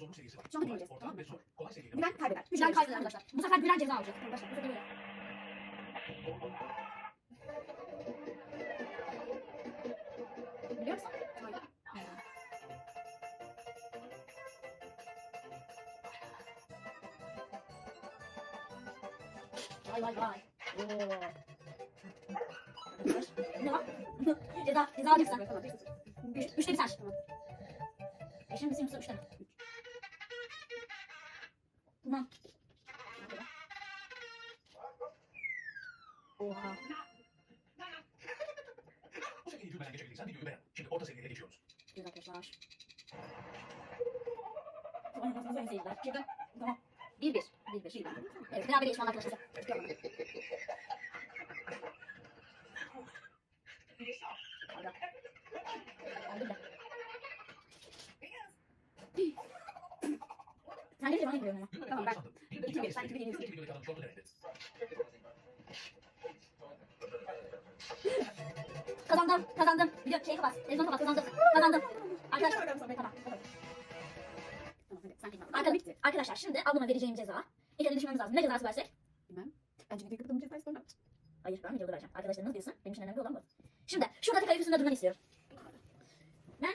zorluk seviyesi var. Kolay, bileceğiz, orta tamam ve zor. Kolay seviyede. Gülen kaybeder. Gülen kaybeder arkadaşlar. Bu sefer Gülen ceza alacak. Arkadaşlar bu sefer böyle. Biliyor musun? Vay vay vay. Oo. Ne var? ceza, ceza alacak sen. Tamam, üçte biter. Eşin misin yoksa üçte mi? Tamam. Oha. Bu şekilde yürümeden geçebildiysen videoyu beğen. Şimdi orta seviyeye geçiyoruz. Bir arkadaşlar. Tamam, nasıl sayın seyirciler. Şimdi, tamam. Bir bir. Bir bir. Evet, beraber geçmem arkadaşlar. Oldu bile. Sen gelince bana geliyorsun ama. Tamam, ben-. Bir de İki bir bir, sen iki bir yeniyorsun. Şortu denendi. Kazandım, kazandım. Video şey kapat, telefonu kapat, kazandım. Kazandım. Arkadaşlar, tamam, tamam. Tamam, hadi. Sen gitme. Arkadaşlar, arkadaşlar şimdi ablama vereceğim ceza. İlk önce düşünmemiz lazım. Ne cezası versek? Bilmem. Bence videoyu kapatalım cezayı sonra. Hayır ben videoda vereceğim. Arkadaşlarınız diyorsun. Benim için önemli olan bu. Şimdi şuradaki kayıp durmanı istiyorum. Ben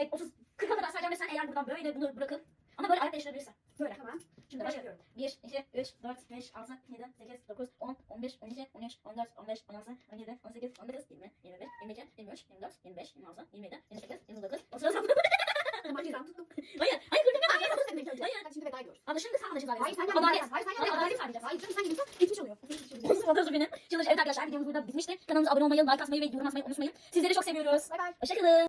e, 30 40'a kadar sayacağım ve sen eğer buradan böyle bunu bırakıp ama böyle ayak değiştirebilirsin. Böyle. Tamam. Şimdi başlıyorum. 1, 2, 3, 4, 5, 6, 7, 8, 9, 10, 11, 12, 13, 14, 15, 16, 17, 18, 19, 20, 21, 22, 23, 24, 25, 26, 27, 28, 29, 30, Tamam, cezamı tuttum. Hayır, hayır 40 Hayır, sen ilk önce. Hayır. Hadi şimdi veda ediyoruz. Ama şimdi sen ceza Hayır, sen Adalet. yapmadın. Hayır, sen Hayır, yapmadın. adalet sağlayacağız. Hayır, canım sen gidiyorsan geçmiş oluyor. Sponsor benim. Challenge evet arkadaşlar videomuz burada bitmişti. Kanalımıza abone olmayı, like atmayı ve yorum atmayı unutmayın. Sizleri çok seviyoruz. Bay bay. Hoşçakalın.